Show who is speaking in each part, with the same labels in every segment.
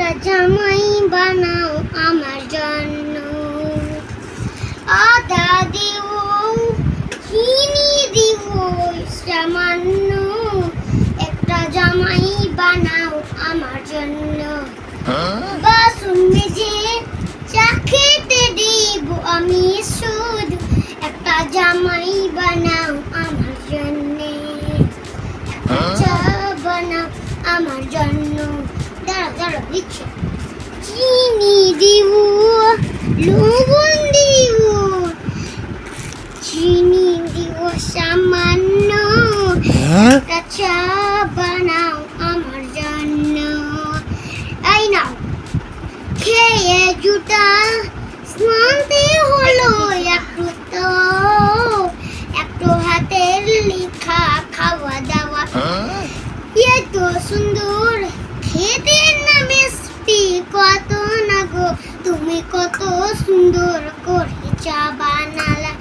Speaker 1: একটা জামাই বানাও আমার জন্য। আদা দিও চিনি দিব সামান্য একটা জামাই বানাও আমার জন্য। বাসন মেজে চা খেতে দিব আমি শুধু একটা জামাই বানাও দিচ্ছি? চিনি দিব লবণ দিব। চিনি দিব সামান্য। একটা চা বানাও আমার জন্য। এই নাও। খেয়ে জুটা স্নানতে হলো একটু তো একটু হাতের লেখা খাওয়া দাওয়া। এত সুন্দর সুন্দর করে চা বানালা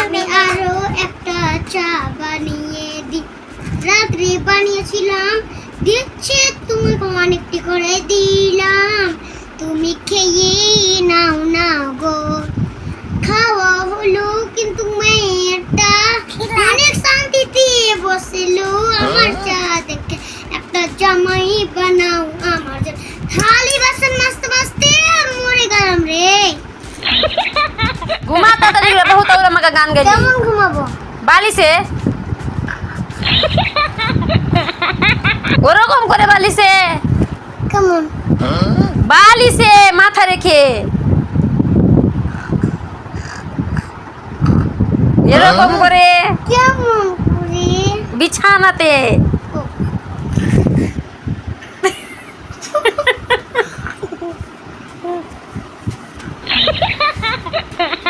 Speaker 1: আমি আরও একটা চা বানিয়ে দি। রাত্রে বানিয়েছিলাম। দিচ্ছে তুমি
Speaker 2: ঘুমা তাড়াতাড়ি করে বহুত ওরা আমাকে গান গাইলি
Speaker 1: কেমন ঘুমাবো?
Speaker 2: বালিছে ওরকম করে বালিছে
Speaker 1: কেমন?
Speaker 2: বালিছে মাথা রেখে। এরকম করে।
Speaker 1: কেমন
Speaker 2: বিছানাতে।
Speaker 1: ও,